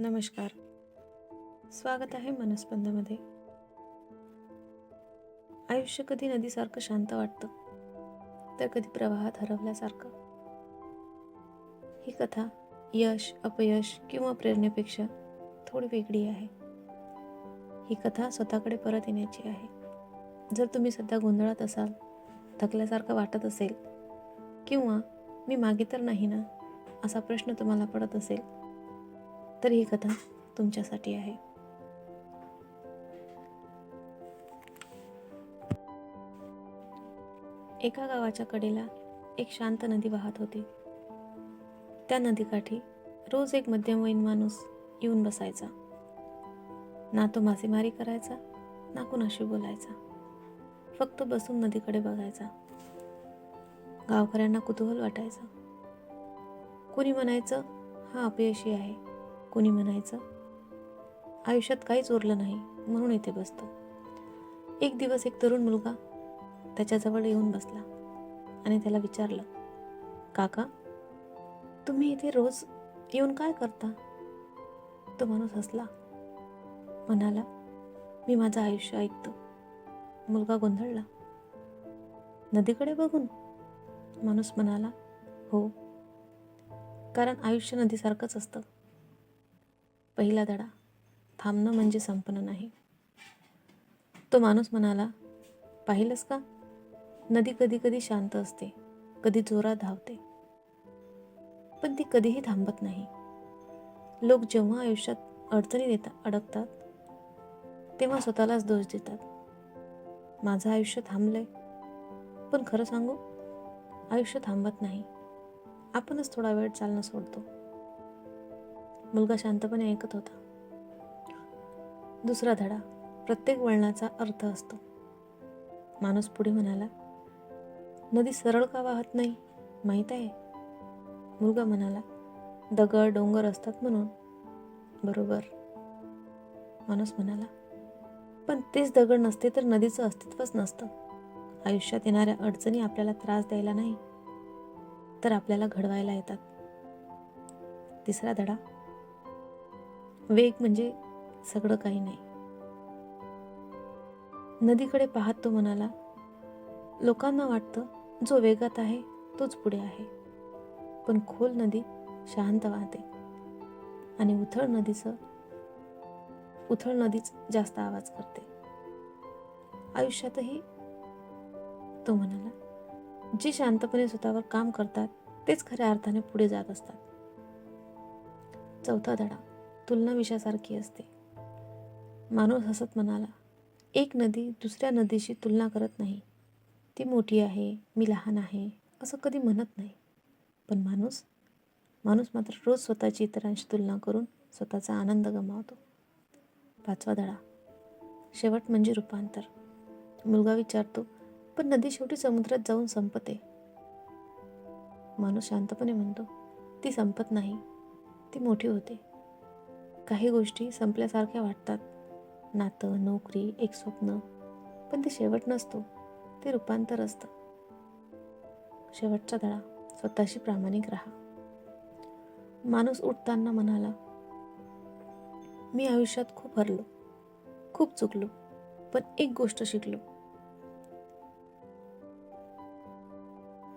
नमस्कार. स्वागत आहे मनस्पंदमध्ये. आयुष्य कधी नदीसारखं शांत वाटतं तर कधी प्रवाहात हरवल्यासारखं. ही कथा यश अपयश किंवा प्रेरणेपेक्षा थोडी वेगळी आहे. ही कथा स्वतःकडे परत येण्याची आहे. जर तुम्ही सध्या गोंधळात असाल थकल्यासारखं वाटत असेल किंवा मी मागे तर नाही ना असा प्रश्न तुम्हाला पडत असेल तर ही कथा तुमच्यासाठी आहे. एका गावाच्या कडेला एक शांत नदी वाहत होती. त्या नदीकाठी रोज एक मध्यमवयीन माणूस येऊन बसायचा. ना तो मासेमारी करायचा ना कुणाशी बोलायचा. फक्त बसून नदीकडे बघायचा. गावकऱ्यांना कुतूहल वाटायचं. कुणी म्हणायचं हा अपयशी आहे. कुणी म्हणायचं? आयुष्यात काहीच उरलं नाही म्हणून इथे बसतो. एक दिवस एक तरुण मुलगा त्याच्याजवळ येऊन बसला आणि त्याला विचारलं काका तुम्ही इथे रोज येऊन काय करता? तो माणूस हसला म्हणाला मी माझं आयुष्य ऐकतो. मुलगा गोंधळला नदीकडे बघून? माणूस म्हणाला हो कारण आयुष्य नदीसारखंच असतं. पहिला धडा थांबणं म्हणजे संपणं नाही. तो माणूस म्हणाला पाहिलंस का? नदी कधी कधी शांत असते कधी जोरात धावते. पण ती कधीही थांबत नाही. लोक जेव्हा आयुष्यात अडचणी देतात अडकतात तेव्हा स्वतःलाच दोष देतात. माझं आयुष्य थांबलंय. पण खरं सांगू आयुष्य थांबत नाही. आपणच थोडा वेळ चालणं सोडतो. मुलगा शांतपणे ऐकत होता. दुसरा धडा प्रत्येक वळणाचा अर्थ असतो. माणूस पुढे म्हणाला नदी सरळ का वाहत नाही माहीत आहे? मुलगा म्हणाला दगड डोंगर असतात म्हणून. बरोबर. माणूस म्हणाला पण तेच दगड नसते तर नदीचं अस्तित्वच नसतं. आयुष्यात येणाऱ्या अडचणी आपल्याला त्रास द्यायला नाही तर आपल्याला घडवायला येतात. तिसरा धडा वेग म्हणजे सगळं काही नाही. नदीकडे पाहत तो म्हणाला लोकांना वाटतं जो वेगात आहे तोच पुढे आहे. पण खोल नदी शांत वाहते. आणि उथळ नदीचं उथळ नदीच जास्त आवाज करते. आयुष्यातही तो म्हणाला जे शांतपणे स्वतःवर काम करतात तेच खऱ्या अर्थाने पुढे जात असतात. चौथा धडा. तुलना विषयासारखी असते. माणूस हसत म्हणाला एक नदी दुसऱ्या नदीशी तुलना करत नाही. ती मोठी आहे मी लहान आहे असं कधी म्हणत नाही. पण माणूस माणूस मात्र रोज स्वतःची इतरांशी तुलना करून स्वतःचा आनंद गमावतो. पाचवा धडा. शेवट म्हणजे रूपांतर. मुलगा विचारतो पण नदी शेवटी समुद्रात जाऊन संपते माणूस शांतपणे म्हणतो ती संपत नाही ती मोठी होते. काही गोष्टी संपल्यासारख्या वाटतात. नातं नोकरी एक स्वप्न. पण ते शेवट नसतो. ते रूपांतर असतं. शेवटचा धडा स्वतःशी प्रामाणिक राहा. माणूस उठताना म्हणाला मी आयुष्यात खूप हरलो. खूप चुकलो. पण एक गोष्ट शिकलो.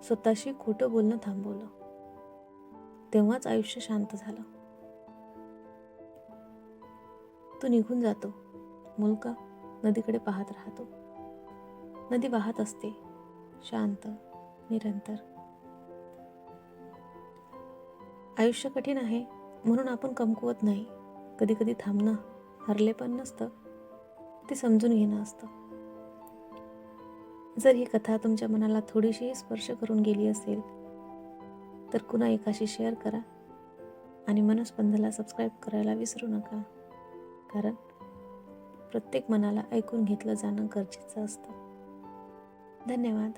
स्वतःशी खोटं बोलणं थांबवलं. तेव्हाच आयुष्य शांत झालं. तो निघून जातो. मुलगा नदीकडे पाहत राहतो. नदी वाहत असते. शांत निरंतर. आयुष्य कठीण आहे म्हणून आपण कमकुवत नाही. कधी कधी थांबणं हरले पण नसतं. ते समजून घेणं असतं. जर ही कथा तुमच्या मनाला थोडीशीही स्पर्श करून गेली असेल तर कुणा एकाशी शेअर करा आणि मनस्पंदला सबस्क्राईब करायला विसरू नका. कारण प्रत्येक मनाला ऐकून घेतलं जाणं गरजेचं असतं. धन्यवाद.